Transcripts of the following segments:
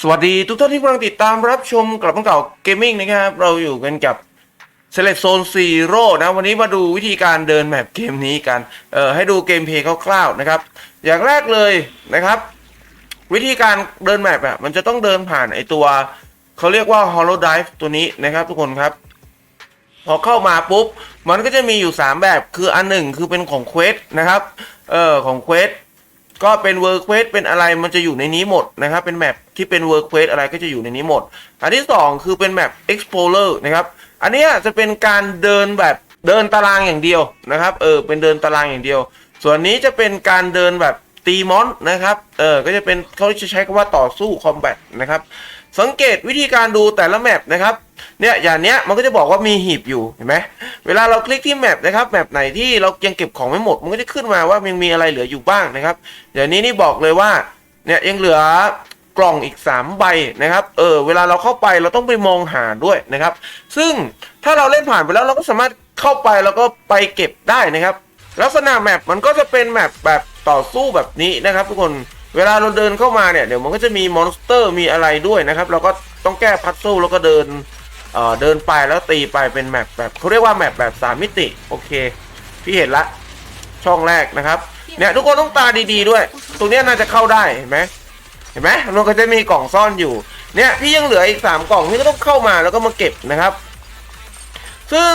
สวัสดีทุกท่านที่กำลังติดตามรับชมกลับมาเก่าเกมมิ่งนะครับ เราอยู่กันกับ Select Zone Zero นะ วันนี้มาดูวิธีการเดินแมปเกมนี้กัน เออให้ดูเกมเพลย์คร่าวๆนะครับ อย่างแรกเลยนะครับ วิธีการเดินแมปอะมันจะต้องเดินผ่านไอตัว เขาเรียกว่า Hollow Dive ตัวนี้นะครับทุกคนครับ พอเข้ามาปุ๊บ มันก็จะมีอยู่ 3 แบบคืออันหนึ่งคือเป็นของเควสนะครับ เออของเควส ก็เป็นเวิร์เควสเป็นอะไรมันจะอยู่ในนี้หมดนะครับ เป็นแมปที่เป็นเวิร์เควสอะไรก็จะอยู่ในนี้หมด อันที่ 2 คือเป็นแมป explorer นะครับ อันเนี้ยจะเป็นการเดินแบบเดินตารางอย่างเดียวนะครับ เออ เป็นเดินตารางอย่างเดียว ส่วนนี้จะเป็นการเดินแบบตีมอนนะครับ เออ ก็จะเป็นเขาจะใช้คำว่าต่อสู้คอมแบทนะครับ สังเกตวิธีการดูแต่ละแมปนะครับ เนี่ยอย่างเนี้ยมันก็จะบอกว่ามีหีบอยู่เห็นไหมเวลาเราคลิกที่แมปนะครับแมปไหนที่เรายังเก็บของไม่หมด มันก็จะขึ้นมาว่ายังมีอะไรเหลืออยู่บ้างนะครับอย่างนี้นี่บอกเลยว่าเนี่ยยังเหลือกล่องอีก 3 ใบนะครับ เออ เวลาเราเข้าไปเราต้องไปมองหาด้วยนะครับ ซึ่งถ้าเราเล่นผ่านไปแล้วเราก็สามารถเข้าไปแล้วก็ไปเก็บได้นะครับ ลักษณะแมปมันก็จะเป็นแมปแบบต่อสู้แบบนี้นะครับทุกคน เวลาเราเดินเข้ามาเนี่ยเดี๋ยวมันก็จะมีมอนสเตอร์มีอะไรด้วยนะครับ เราก็ต้องแก้พัซเซิลแล้วก็เดิน เอ่อเดินไปแล้วตีไปเป็นแมปแบบเขาเรียกว่าแมปแบบสามมิติ โอเค พี่เห็นละช่องแรกนะครับ เนี่ยทุกคนต้องตาดีๆด้วย ตรงเนี้ยน่าจะเข้าได้เห็นไหมเห็นไหมมันก็จะมีกล่องซ่อนอยู่ เนี่ยพี่ยังเหลืออีกสามกล่องพี่ก็ต้องเข้ามาแล้วก็มาเก็บนะครับ ซึ่ง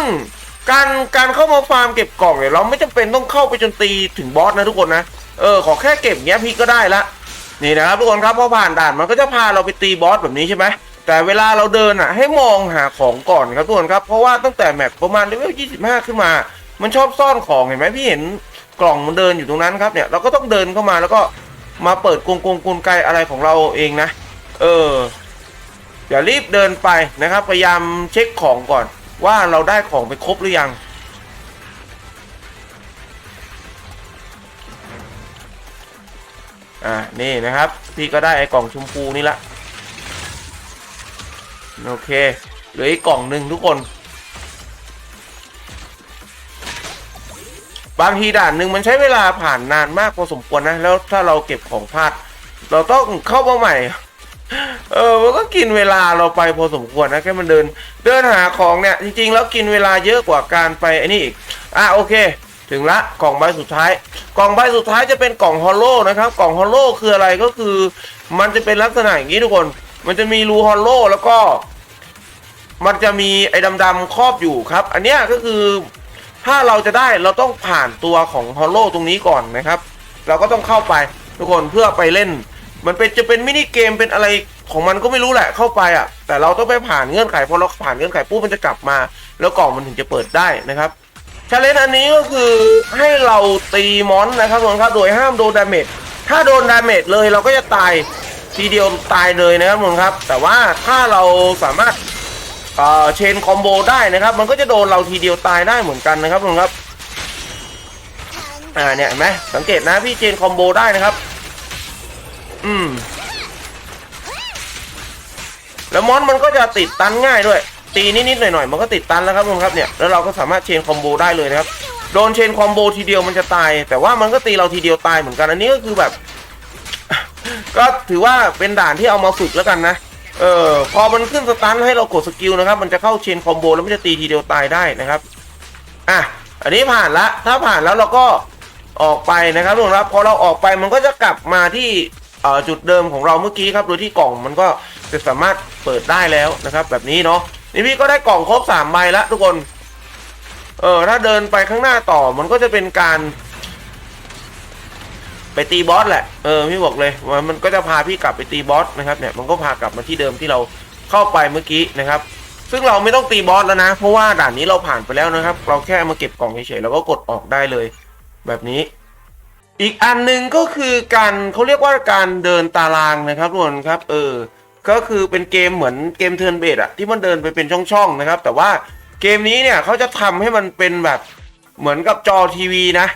การการเข้ามาฟาร์มเก็บกล่องเนี่ยเราไม่จำเป็นต้องเข้าไปจนตีถึงบอสนะทุกคนนะเออขอแค่เก็บเนี้ยพี่ก็ได้ละนี่นะครับทุกคนครับพอผ่านด่านมันก็จะพาเราไปตีบอสแบบนี้ใช่ไหมแต่เวลาเราเดินอะ ให้มองหาของก่อนครับทุกคนครับ เพราะว่าตั้งแต่แมปประมาณเลเวล25 ขึ้นมา มันชอบซ่อนของเห็นไหมพี่เห็นกล่องมันเดินอยู่ตรงนั้นครับเนี่ยเราก็ต้องเดินเข้ามาแล้วก็มาเปิดกงกงกลไกอะไรของเราเองนะ เอออย่ารีบเดินไปนะครับ พยายามเช็คของก่อน ว่าเราได้ของไปครบหรือยัง อ่านี่นะครับ พี่ก็ได้ไอ้กล่องชมพูนี่ละ โอเคเหลืออีกกล่องหนึ่งทุกคน บางทีด่านหนึ่งมันใช้เวลาผ่านนานมากพอสมควรนะ แล้วถ้าเราเก็บของพลาด เราต้องเข้ามาใหม่ เออมันก็กินเวลาเราไปพอสมควรนะแค่มันเดิน เดินหาของเนี่ย จริงๆ แล้วกินเวลาเยอะกว่าการไปไอ้นี่อีกอะโอเค ถึงละกล่องใบสุดท้าย กล่องใบสุดท้ายจะเป็นกล่องฮอลโลนะครับ กล่องฮอลโลคืออะไรก็คือ มันจะเป็นลักษณะอย่างนี้ทุกคน มันจะมีรูฮอลโลแล้วก็ มันจะมีไอ้ดำๆครอบอยู่ครับ อันเนี้ยก็คือถ้าเราจะได้เราต้องผ่านตัวของฮอลโลตรงนี้ก่อนนะครับ เราก็ต้องเข้าไปทุกคนเพื่อไปเล่น มันเป็นจะเป็นมินิเกมเป็นอะไรของมันก็ไม่รู้แหละเข้าไปอะ แต่เราต้องไปผ่านเงื่อนไขพอเราผ่านเงื่อนไขปุ๊บมันจะกลับมา แล้วกล่องมันถึงจะเปิดได้นะครับชาเลนจ์อันนี้ก็คือให้เราตีมอนนะครับทุกคนครับโดยห้ามโดนดาเมจถ้าโดนดาเมจเลยเราก็จะตาย ทีเดียวตายเลยนะครับทุกคนครับ แต่ว่าถ้าเราสามารถเอ่อเชนคอมโบได้นะครับ มันก็จะโดนเราทีเดียวตายได้เหมือนกันนะครับทุกคนครับอ่าเนี่ยเห็นไหมสังเกตนะพี่เชนคอมโบได้นะครับ อืม แล้วมอนมันก็จะติดตันง่ายด้วย ตีนิดๆหน่อยๆมันก็ติดตันแล้วครับทุกคนครับเนี่ยแล้วเราก็สามารถเชนคอมโบได้เลยนะครับโดนเชนคอมโบทีเดียวมันจะตาย แต่ว่ามันก็ตีเราทีเดียวตายเหมือนกันอันนี้ก็คือแบบ ก็ถือว่าเป็นด่านที่เอามาฝึกแล้วกันนะ เออพอมันขึ้นสตันให้เรากดสกิลนะครับ มันจะเข้าเชนคอมโบแล้วมันจะตีทีเดียวตายได้นะครับ อะ อันนี้ผ่านละ ถ้าผ่านแล้วเราก็ออกไปนะครับทุกคนครับ พอเราออกไปมันก็จะกลับมาที่เออจุดเดิมของเราเมื่อกี้ครับ โดยที่กล่องมันก็จะสามารถเปิดได้แล้วนะครับ แบบนี้เนาะ นี่พี่ก็ได้กล่องครบสามใบล้วทุกคน เออถ้าเดินไปข้างหน้าต่อมันก็จะเป็นการ ไปตีบอสแหละ เออพี่บอกเลยว่ามันก็จะพาพี่กลับไปตีบอสนะครับเนี่ยมันก็พากลับมาที่เดิมที่เราเข้าไปเมื่อกี้นะครับ ซึ่งเราไม่ต้องตีบอสแล้วนะ เพราะว่าด่านนี้เราผ่านไปแล้วนะครับ เราแค่มาเก็บกล่องเฉยๆแล้วก็กดออกได้เลย แบบนี้ อีกอันหนึ่งก็คือการเขาเรียกว่าการเดินตารางนะครับทุกคนครับ เออ ก็คือเป็นเกมเหมือนเกมเทิร์นเบดอะที่มันเดินไปเป็นช่องๆนะครับ แต่ว่าเกมนี้เนี่ยเขาจะทำให้มันเป็นแบบเหมือนกับจอทีวีนะ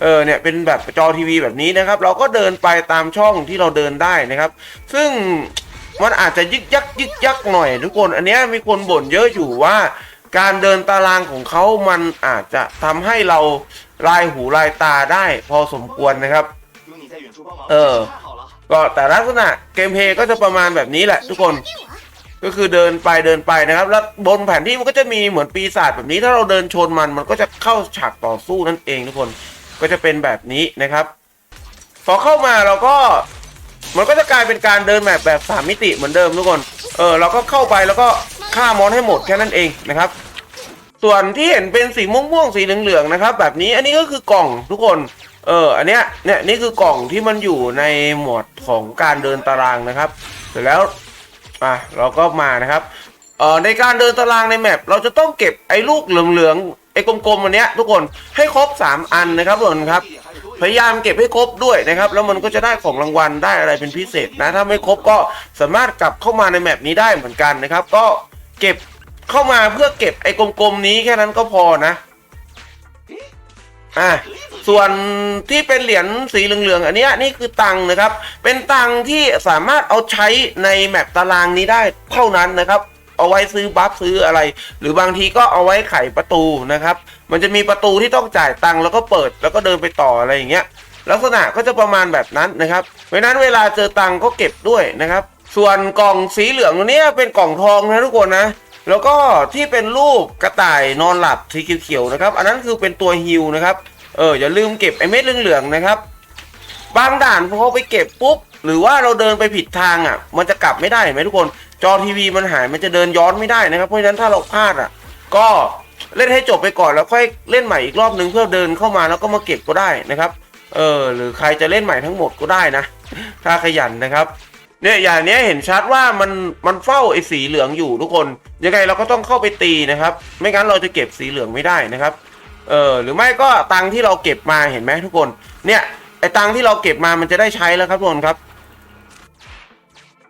เออเนี่ยเป็นแบบจอทีวีแบบนี้นะครับ เราก็เดินไปตามช่องที่เราเดินได้นะครับ ซึ่งมันอาจจะยึกยักยึกยักหน่อยทุกคน อันนี้มีคนบ่นเยอะอยู่ว่าการเดินตารางของเขามันอาจจะทำให้เราลายหูลายตาได้พอสมควรนะครับ เออ ก็แต่ลักษณะเกมเพย์ก็จะประมาณแบบนี้แหละ ทุกคน ก็คือเดินไปเดินไปนะครับ แล้วบนแผนที่มันก็จะมีเหมือนปีศาจแบบนี้ ถ้าเราเดินชนมันมันก็จะเข้าฉากต่อสู้นั่นเองทุกคน ก็จะเป็นแบบนี้นะครับ พอเข้ามาเราก็มันก็จะกลายเป็นการเดินแบบแบบสามมิติเหมือนเดิมทุกคน เออเราก็เข้าไปแล้วก็ฆ่ามอนให้หมดแค่นั้นเองนะครับ ส่วนที่เห็นเป็นสีม่วงๆสีเหลืองๆนะครับ แบบนี้อันนี้ก็คือกล่องทุกคน เอออันเนี้ยเนี่ยนี่คือกล่องที่มันอยู่ในหมวดของการเดินตารางนะครับ เสร็จแล้วอะเราก็มานะครับเอ่อในการเดินตารางในแมปเราจะต้องเก็บไอ้ลูกเหลืองๆ ไอ้กลมๆอันเนี้ยทุกคนให้ครบ 3 อันนะครับทุกคนครับพยายามเก็บให้ครบด้วยนะครับ แล้วมันก็จะได้ของรางวัลได้อะไรเป็นพิเศษนะ ถ้าไม่ครบก็สามารถกลับเข้ามาในแมปนี้ได้เหมือนกันนะครับ ก็เก็บเข้ามาเพื่อเก็บไอ้กลมๆนี้แค่นั้นก็พอนะอะส่วนที่เป็นเหรียญสีเหลืองๆอันนี้นี่คือตังค์นะครับ เป็นตังค์ที่สามารถเอาใช้ในแมปตารางนี้ได้เท่านั้นนะครับ เอาไว้ซื้อบัฟซื้ออะไร หรือบางทีก็เอาไว้ไขประตูนะครับ มันจะมีประตูที่ต้องจ่ายตังค์แล้วก็เปิดแล้วก็เดินไปต่ออะไรอย่างเงี้ยลักษณะก็จะประมาณแบบนั้นนะครับเพราะนั้นเวลาเจอตังค์ก็เก็บด้วยนะครับ ส่วนกล่องสีเหลืองตัวนี้เป็นกล่องทองนะทุกคนนะแล้วก็ที่เป็นรูปกระต่ายนอนหลับสีเขียวๆนะครับ อันนั้นคือเป็นตัวฮิวนะครับเอออย่าลืมเก็บไอ้เม็ดเหลืองๆนะครับบางด่านพอไปเก็บปุ๊บหรือว่าเราเดินไปผิดทางอะ มันจะกลับไม่ได้ไหมทุกคน จอทีวีมันหายมันจะเดินย้อนไม่ได้นะครับ เพราะฉะนั้นถ้าเราพลาดอะ ก็เล่นให้จบไปก่อนแล้วค่อยเล่นใหม่อีกรอบนึงเพื่อเดินเข้ามาแล้วก็มาเก็บก็ได้นะครับ เออ หรือใครจะเล่นใหม่ทั้งหมดก็ได้นะ ถ้าขยันนะครับเนี่ยอย่างนี้เห็นชัดว่ามันมันเฝ้าไอ้สีเหลืองอยู่ทุกคนยังไงเราก็ต้องเข้าไปตีนะครับ ไม่งั้นเราจะเก็บสีเหลืองไม่ได้นะครับ เออหรือไม่ก็ตังที่เราเก็บมาเห็นไหมทุกคน เนี่ยไอ้ตังที่เราเก็บมามันจะได้ใช้แล้วครับทุกคนครับ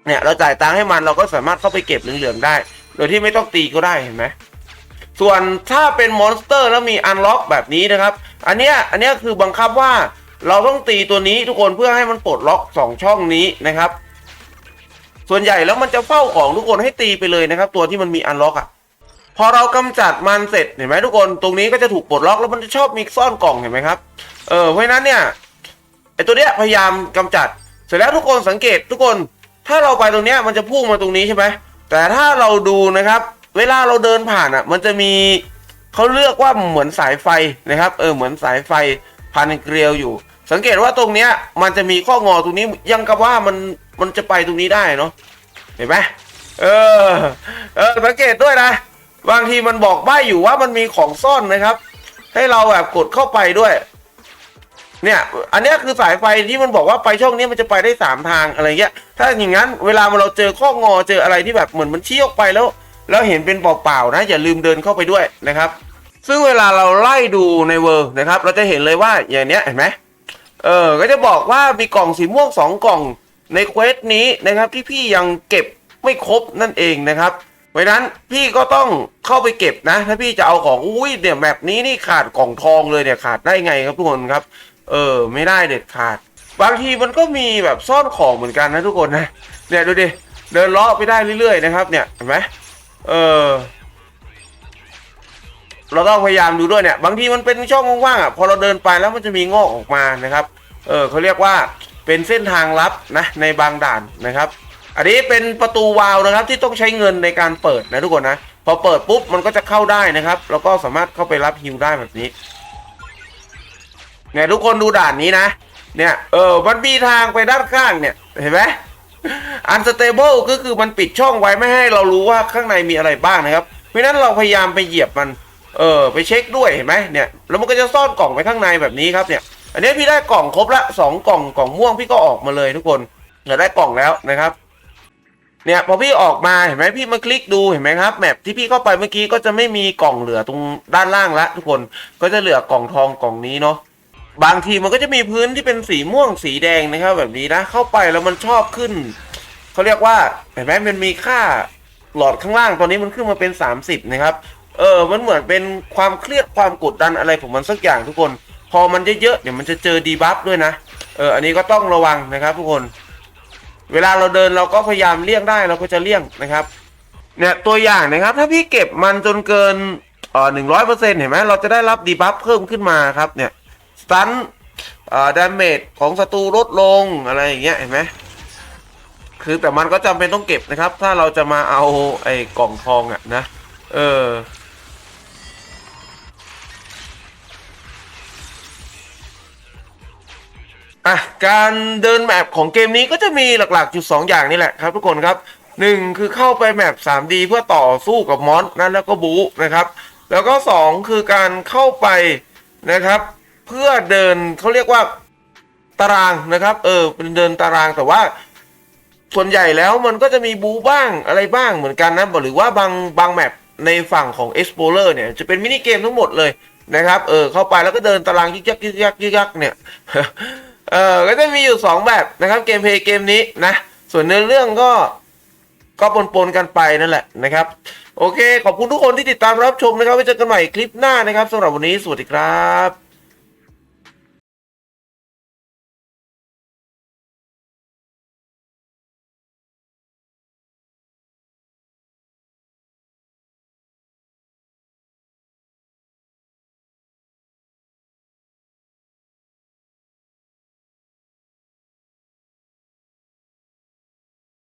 เนี่ยเราจ่ายตังค์ให้มันเราก็สามารถเข้าไปเก็บเหลืองๆได้ โดยที่ไม่ต้องตีก็ได้เห็นไหมส่วนถ้าเป็นมอนสเตอร์แล้วมีอันล็อกแบบนี้นะครับ อันเนี้ยอันเนี้ยคือบังคับว่าเราต้องตีตัวนี้ทุกคนเพื่อให้มันปลดล็อกสองช่องนี้นะครับ ส่วนใหญ่แล้วมันจะเฝ้าของทุกคนให้ตีไปเลยนะครับ ตัวที่มันมีอันล็อกอะพอเรากำจัดมันเสร็จเห็นไหมทุกคนตรงนี้ก็จะถูกปลดล็อกแล้วมันจะชอบมีซ่อนกล่องเห็นไหมครับเออเพราะฉะนั้นเนี่ยไอตัวเนี้ยพยายามกำจัด เสร็จแล้วทุกคนสังเกตทุกคน ถ้าเราไปตรงเนี้ยมันจะพุ่งมาตรงนี้ใช่ไหมแต่ถ้าเราดูนะครับ เวลาเราเดินผ่านอะ มันจะมีเขาเลือกว่าเหมือนสายไฟนะครับ เออเหมือนสายไฟพันเกลียวอยู่ สังเกตว่าตรงเนี้ย มันจะมีข้องอตรงนี้ยังกับว่ามันมันจะไปตรงนี้ได้เนาะเห็นไหมเออเออสังเกตด้วยนะบางทีมันบอกใบ้อยู่ว่ามันมีของซ่อนนะครับ ให้เราแบบกดเข้าไปด้วย เนี่ย อันนี้คือสายไฟที่มันบอกว่าไปช่องนี้มันจะไปได้สามทางอะไรเงี้ย ถ้าอย่างนั้นเวลาเราเจอข้องอเจออะไรที่แบบเหมือนมันชี้ออกไปแล้ว แล้วเห็นเป็นเปล่าๆนะอย่าลืมเดินเข้าไปด้วยนะครับ ซึ่งเวลาเราไล่ดูในเวิร์นะครับ เราจะเห็นเลยว่าอย่างเนี้ยเห็นไหมเออก็จะบอกว่ามีกล่องสีม่วงสองกล่องในเควสนี้นะครับที่พี่ยังเก็บไม่ครบนั่นเองนะครับเพราะฉะนั้นพี่ก็ต้องเข้าไปเก็บนะ ถ้าพี่จะเอาของอุ้ยเนี่ยแบบนี้นี่ขาดกล่องทองเลยเนี่ยขาดได้ไงครับทุกคนครับ เออ ไม่ได้เด็ดขาด บางทีมันก็มีแบบซ่อนของเหมือนกันนะทุกคนนะเนี่ยดูดิเดินเลาะไปได้เรื่อยๆนะครับ เนี่ยเห็นไหมเออเราต้องพยายามดูด้วยเนี่ย บางทีมันเป็นช่องว่างๆอะพอเราเดินไปแล้วมันจะมีงอกออกมานะครับ เออเขาเรียกว่าเป็นเส้นทางลับนะในบางด่านนะครับ อันนี้เป็นประตูวาล์วนะครับ ที่ต้องใช้เงินในการเปิดนะทุกคนนะพอเปิดปุ๊บมันก็จะเข้าได้นะครับ แล้วก็สามารถเข้าไปรับฮิวได้แบบนี้ เนี่ยทุกคนดูด่านนี้นะ เนี่ย เออ มันมีทางไปด้านข้างเนี่ย เห็นไหมอันสเตเบิลก็คือมันปิดช่องไว้ไม่ให้เรารู้ว่าข้างในมีอะไรบ้างนะครับ เพราะนั้นเราพยายามไปเหยียบมัน เออ ไปเช็คด้วยเห็นไหมเนี่ย แล้วมันก็จะซ่อนกล่องไว้ข้างในแบบนี้ครับเนี่ย อันนี้พี่ได้กล่องครบละสองกล่องกล่องม่วงพี่ก็ออกมาเลยทุกคนเดี๋ยวได้กล่องแล้วนะครับ เนี่ยพอพี่ออกมาเห็นไหมพี่มาคลิกดูเห็นไหมครับแมปที่พี่เข้าไปเมื่อกี้ก็จะไม่มีกล่องเหลือตรงด้านล่างละทุกคน ก็จะเหลือกล่องทองกล่องนี้เนาะ บางทีมันก็จะมีพื้นที่เป็นสีม่วงสีแดงนะครับ แบบนี้นะเข้าไปแล้วมันชอบขึ้นเขาเรียกว่าเห็นไหมมันมีค่าหลอดข้างล่างตอนนี้มันขึ้นมาเป็น 30 นะครับ เออมันเหมือนเป็นความเครียดความกดดันอะไรของมันสักอย่างทุกคน พอมันเยอะๆเดี๋ยวมันจะเจอดีบัฟด้วยนะเอออันนี้ก็ต้องระวังนะครับ ทุกคน เวลาเราเดินเราก็พยายามเลี่ยงได้เราก็จะเลี่ยงนะครับเนี่ยตัวอย่างนะครับ ถ้าพี่เก็บมันจนเกินเออหนึ่งร้อยเปอร์เซ็นต์เห็นไหมเราจะได้รับดีบัฟเพิ่มขึ้นมาครับเนี่ย สตันดาเมจของศัตรูลดลงอะไรอย่างเงี้ยเห็นไหมคือแต่มันก็จำเป็นต้องเก็บนะครับ ถ้าเราจะมาเอาไอ้กล่องทองอะนะ เออ อะ การเดินแมปของเกมนี้ก็จะมีหลักๆอยู่สองอย่างนี่แหละครับทุกคนครับหนึ่งคือเข้าไปแมป 3D เพื่อต่อสู้กับมอนสนั้นแล้วก็บูนะครับ แล้วก็สองคือการเข้าไปนะครับ เพื่อเดินเขาเรียกว่าตารางนะครับ เออเป็นเดินตารางแต่ว่า ส่วนใหญ่แล้วมันก็จะมีบูบ้างอะไรบ้างเหมือนกันนะหรือว่าบางบางแมปในฝั่งของ Explorer เนี่ย จะเป็นมินิเกมทั้งหมดเลยนะครับ เออ เข้าไปแล้วก็เดินตารางยึกยักยึกยักยึกยักเนี่ย เออก็จะมีอยู่ 2 แบบนะครับเกมเพลย์เกมนี้นะ ส่วนเนื้อเรื่องก็ก็ปนๆกันไปนั่นแหละนะครับ โอเค ขอบคุณทุกคนที่ติดตามรับชมนะครับไว้เจอกันใหม่คลิปหน้านะครับสำหรับวันนี้สวัสดีครับ